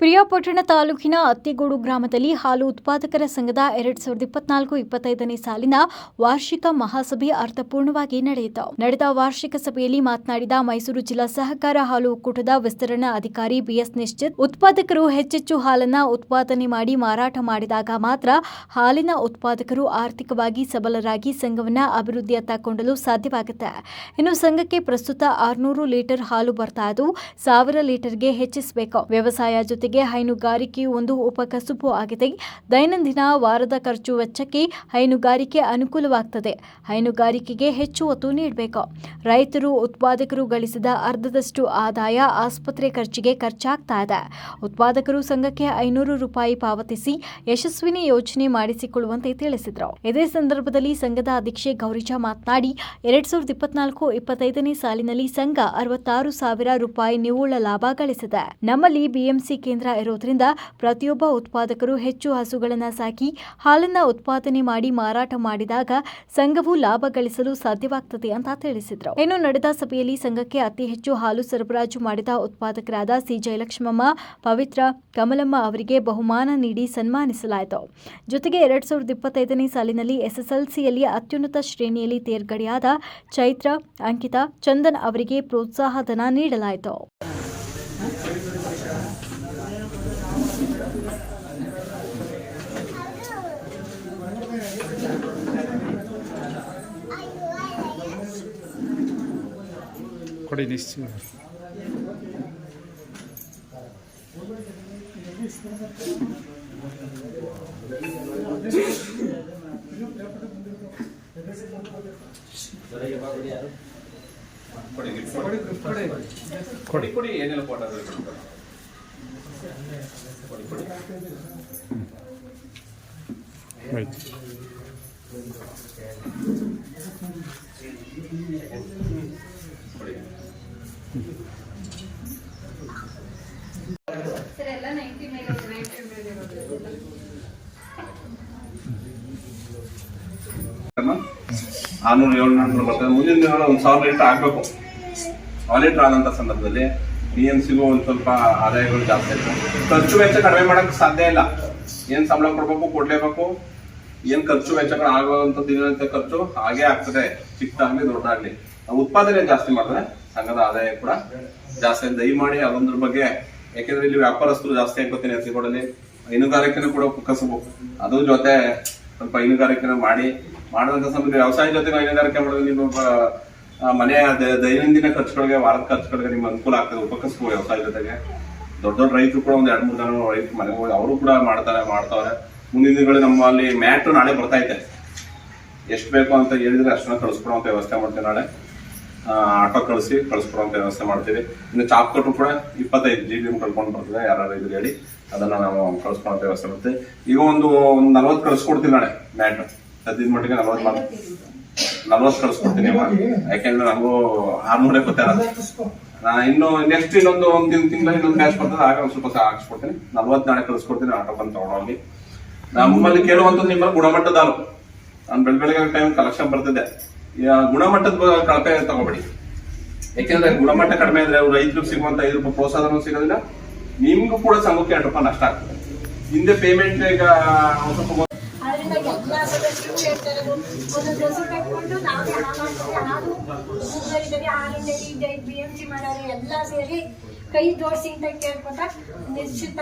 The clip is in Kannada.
ಪ್ರಿಯಾಪಟ್ಟಣ ತಾಲೂಕಿನ ಅತ್ತಿಗೋಡು ಗ್ರಾಮದಲ್ಲಿ ಹಾಲು ಉತ್ಪಾದಕರ ಸಂಘದ ಎರಡ್ ಸಾವಿರದ ಇಪ್ಪತ್ನಾಲ್ಕು ಇಪ್ಪತ್ತೈದನೇ ಸಾಲಿನ ವಾರ್ಷಿಕ ಮಹಾಸಭೆ ಅರ್ಥಪೂರ್ಣವಾಗಿ ನಡೆಯಿತು. ನಡೆದ ವಾರ್ಷಿಕ ಸಭೆಯಲ್ಲಿ ಮಾತನಾಡಿದ ಮೈಸೂರು ಜಿಲ್ಲಾ ಸಹಕಾರ ಹಾಲು ಒಕ್ಕೂಟದ ವಿಸ್ತರಣಾ ಅಧಿಕಾರಿ ಬಿಎಸ್ ನಿಶ್ಚಿತ್, ಉತ್ಪಾದಕರು ಹೆಚ್ಚೆಚ್ಚು ಹಾಲನ್ನ ಉತ್ಪಾದನೆ ಮಾಡಿ ಮಾರಾಟ ಮಾಡಿದಾಗ ಮಾತ್ರ ಹಾಲಿನ ಉತ್ಪಾದಕರು ಆರ್ಥಿಕವಾಗಿ ಸಬಲರಾಗಿ ಸಂಘವನ್ನ ಅಭಿವೃದ್ಧಿಯತ್ತ ಕೊಂಡಲು ಸಾಧ್ಯವಾಗುತ್ತೆ. ಇನ್ನು ಸಂಘಕ್ಕೆ ಪ್ರಸ್ತುತ ಆರುನೂರು ಲೀಟರ್ ಹಾಲು ಬರ್ತಾ ಇದ್ದು, ಸಾವಿರ ಲೀಟರ್ಗೆ ಹೆಚ್ಚಿಸಬೇಕು. ವ್ಯವಸಾಯ ಜೊತೆಗೆ ಹೈನುಗಾರಿಕೆಯು ಒಂದು ಉಪಕಸುಬು ಆಗಿದೆ. ದೈನಂದಿನ ವಾರದ ಖರ್ಚು ವೆಚ್ಚಕ್ಕೆ ಹೈನುಗಾರಿಕೆ ಅನುಕೂಲವಾಗ್ತದೆ. ಹೈನುಗಾರಿಕೆಗೆ ಹೆಚ್ಚು ಒತ್ತು ನೀಡಬೇಕು. ರೈತರು, ಉತ್ಪಾದಕರು ಗಳಿಸಿದ ಅರ್ಧದಷ್ಟು ಆದಾಯ ಆಸ್ಪತ್ರೆ ಖರ್ಚಿಗೆ ಖರ್ಚಾಗ್ತಾ ಇದೆ. ಉತ್ಪಾದಕರು ಸಂಘಕ್ಕೆ ಐನೂರು ರೂಪಾಯಿ ಪಾವತಿಸಿ ಯಶಸ್ವಿನಿ ಯೋಜನೆ ಮಾಡಿಸಿಕೊಳ್ಳುವಂತೆ ತಿಳಿಸಿದರು. ಇದೇ ಸಂದರ್ಭದಲ್ಲಿ ಸಂಘದ ಅಧ್ಯಕ್ಷೆ ಗೌರಿಜಾ ಮಾತನಾಡಿ, ಎರಡ್ ಸಾವಿರದ ಇಪ್ಪತ್ನಾಲ್ಕು ಇಪ್ಪತ್ತೈದನೇ ಸಾಲಿನಲ್ಲಿ ಸಂಘ ಅರವತ್ತಾರು ಸಾವಿರ ರೂಪಾಯಿ ನಿವ್ವಳ ಲಾಭ ಗಳಿಸಿದೆ. ನಮ್ಮಲ್ಲಿ ಬಿಎಂಸಿ ಕೇಂದ್ರ ಇರೋದ್ರಿಂದ ಪ್ರತಿಯೊಬ್ಬ ಉತ್ಪಾದಕರು ಹೆಚ್ಚು ಹಸುಗಳನ್ನು ಸಾಕಿ ಹಾಲನ್ನು ಉತ್ಪಾದನೆ ಮಾಡಿ ಮಾರಾಟ ಮಾಡಿದಾಗ ಸಂಘವು ಲಾಭ ಗಳಿಸಲು ಸಾಧ್ಯವಾಗ್ತದೆ ಅಂತ ತಿಳಿಸಿದರು. ಇನ್ನು ನಡೆದ ಸಭೆಯಲ್ಲಿ ಸಂಘಕ್ಕೆ ಅತಿ ಹೆಚ್ಚು ಹಾಲು ಸರಬರಾಜು ಮಾಡಿದ ಉತ್ಪಾದಕರಾದ ಸಿ ಜಯಲಕ್ಷ್ಮಮ್ಮ, ಪವಿತ್ರ, ಕಮಲಮ್ಮ ಅವರಿಗೆ ಬಹುಮಾನ ನೀಡಿ ಸನ್ಮಾನಿಸಲಾಯಿತು. ಜೊತೆಗೆ ಎರಡ್ ಸಾವಿರದ ಇಪ್ಪತ್ತೈದನೇ ಸಾಲಿನಲ್ಲಿ ಎಸ್ಎಸ್ಎಲ್ಸಿಯಲ್ಲಿ ಅತ್ಯುನ್ನತ ಶ್ರೇಣಿಯಲ್ಲಿ ತೇರ್ಗಡೆಯಾದ ಚೈತ್ರ, ಅಂಕಿತಾ, ಚಂದನ್ ಅವರಿಗೆ ಪ್ರೋತ್ಸಾಹಧನ ನೀಡಲಾಯಿತು. ಕೊಡಿ ನಿಶ್ಚಯ ಕೊಡಿ ಕೊಡಿ ಏನೆಲ್ಲ ಫೋಟೋ ಆಯ್ತು ಸರ್ ಎಲ್ಲ ನೈಂಟಿ ಆರ್ನೂರು ಏಳ್ನೂರು ಬರ್ತದೆ ಮುಂದಿನ ದಿನ ಒಂದು ಸಾವಿರ ಲೀಟರ್ ಆಗಬೇಕು ಆ ಲೀಟರ್ ಆದಂಥ ಸಂದರ್ಭದಲ್ಲಿ ಬಿ ಎಂ ಸಿಗೂ ಒಂದು ಸ್ವಲ್ಪ ಆದಾಯಗಳು ಜಾಸ್ತಿ ಆಯ್ತು ಖರ್ಚು ವೆಚ್ಚ ಕಡಿಮೆ ಮಾಡಕ್ ಸಾಧ್ಯ ಇಲ್ಲ ಏನ್ ಸಂಬಳ ಕೊಡ್ಬೇಕು ಕೊಡ್ಲೇಬೇಕು ಏನ್ ಖರ್ಚು ವೆಚ್ಚಗಳು ಆಗುವಂತ ದಿನ ಖರ್ಚು ಹಾಗೆ ಆಗ್ತದೆ ಚಿಕ್ಕದಾಗ್ಲಿ ದೊಡ್ಡದಾಗ್ಲಿ ಉತ್ಪಾದನೆ ಜಾಸ್ತಿ ಮಾಡಿದ್ರೆ ಸಂಘದ ಆದಾಯ ಕೂಡ ಜಾಸ್ತಿ. ದಯಮಾಡಿ ಅದೊಂದ್ರ ಬಗ್ಗೆ, ಯಾಕೆಂದ್ರೆ ಇಲ್ಲಿ ವ್ಯಾಪಾರಸ್ಥರು ಜಾಸ್ತಿ ಆಗ್ಕೊತೀನಿ ಹಸಿಗೋಡಲ್ಲಿ ಹೈನುಗಾರಿಕೆನೂ ಕೂಡ ಕಸಬು ಅದ್ರ ಜೊತೆ ಸ್ವಲ್ಪ ಹೈನುಗಾರಿಕೆನ ಮಾಡಿ, ಮಾಡುವಂತ ಸಮಯ ವ್ಯವಸಾಯ ಜೊತೆ ಹೈನುಗಾರಿಕೆ ಮಾಡಿದ್ರೆ ನಿಮ್ಮ ಮನೆಯ ದೈನಂದಿನ ಖರ್ಚುಗಳಿಗೆ, ವಾರದ ಖರ್ಚುಗಳಿಗೆ ನಿಮ್ಗೆ ಅನುಕೂಲ ಆಗ್ತದೆ ಉಪಕಸಬು ವ್ಯವಸಾಯ ಜೊತೆಗೆ. ದೊಡ್ಡ ದೊಡ್ಡ ರೈತರು ಕೂಡ ಒಂದ್ ಎರಡ್ ಮೂರು ಜನ ರೈತರು ಮನೆಗೆ ಹೋಗಿ ಅವರು ಕೂಡ ಮಾಡ್ತಾರೆ, ಮಾಡ್ತಾವ್ರೆ. ಮುಂದಿನ ದಿನಗಳು ನಮ್ಮಲ್ಲಿ ಮ್ಯಾಟ್ ನಾಳೆ ಬರ್ತಾ ಐತೆ. ಎಷ್ಟು ಬೇಕು ಅಂತ ಹೇಳಿದ್ರೆ ಅಷ್ಟನ್ನ ಕಳಿಸ್ಕೊಡುವಂತ ವ್ಯವಸ್ಥೆ ಮಾಡ್ತೇವೆ ನಾಳೆ. ಆಟೋ ಕಳಿಸಿ ಕಳಿಸ್ಕೊಡುವಂತ ವ್ಯವಸ್ಥೆ ಮಾಡ್ತೀವಿ. ಇನ್ನು ಚಾಪ್ ಕೊಟ್ಟರು ಕೂಡ ಇಪ್ಪತ್ತೈದು ಜಿ ಬಿ ಕಳ್ಕೊಂಡು ಬರ್ತದೆ ಯಾರು ಇದ್ರೆ ಹೇಳಿ. ಅದನ್ನ ನಾವು ಕಳಿಸ್ಕೊಡುವಂತ ವ್ಯವಸ್ಥೆ ಮಾಡ್ತೀವಿ ಈಗ ಒಂದು ಒಂದು ನಲ್ವತ್ತು ಕಳಿಸ್ಕೊಡ್ತೀನಿ ನಾಳೆ, ಮ್ಯಾಟ್. ಸದ್ಯದ ಮಟ್ಟಿಗೆ ನಲ್ವತ್ತು ನಲ್ವತ್ತು ಕಳಿಸ್ಕೊಡ್ತೀನಿ ಯಾಕೆಂದ್ರೆ ನನಗೂ ಆರ್ನೂರೇ ಗೊತ್ತಾರ ನಾ ಇನ್ನು ನೆಕ್ಸ್ಟ್ ಇನ್ನೊಂದು ಒಂದು ತಿಂಗಳ ಇನ್ನೊಂದು ಕ್ಯಾಶ್ ಬರ್ತದೆ, ಆಗ ಒಂದ್ ಸ್ವಲ್ಪ ಹಾಕ್ಸ್ಕೊಡ್ತೀನಿ. ನಲ್ವತ್ತು ನಾಳೆ ಕಳಿಸ್ಕೊಡ್ತೀನಿ, ಆಟೋ ಬಂದು ತಗೊಂಡೋಗಿ. ನಮ್ಮಲ್ಲಿ ಕೇಳುವಂಥದ್ದು ನಿಮ್ಮ ಗುಣಮಟ್ಟದ ನಾನು ಬೆಳಿಗ್ಗೆ ಟೈಮ್ ಕಲೆಕ್ಷನ್ ಬರ್ತಿದ್ದೆ ಈಗ ಗುಣಮಟ್ಟದ ಕಳಪೆ ತಗೋಬೇಡಿ. ಯಾಕೆಂದ್ರೆ ಗುಣಮಟ್ಟ ಕಡಿಮೆ ಅಂದ್ರೆ ಅವ್ರು ರೈತರು ಸಿಗುವಂತ ಐದು ರೂಪಾಯಿ ಪ್ರೋತ್ಸಾಹನೂ ಸಿಗೋದಿಲ್ಲ. ನಿಮ್ಗೂ ಕೂಡ ಸಂಘಕ್ಕೆ ಎರಡು ರೂಪಾಯಿ ನಷ್ಟ ಆಗ್ತದೆ. ಹಿಂದೆ ಪೇಮೆಂಟ್ ಈಗ ಕೈ ಜೋಡಿಸಿ ಅಂತ ಕೇಳ್ಕೊತ ನಿಶ್ಚಿತ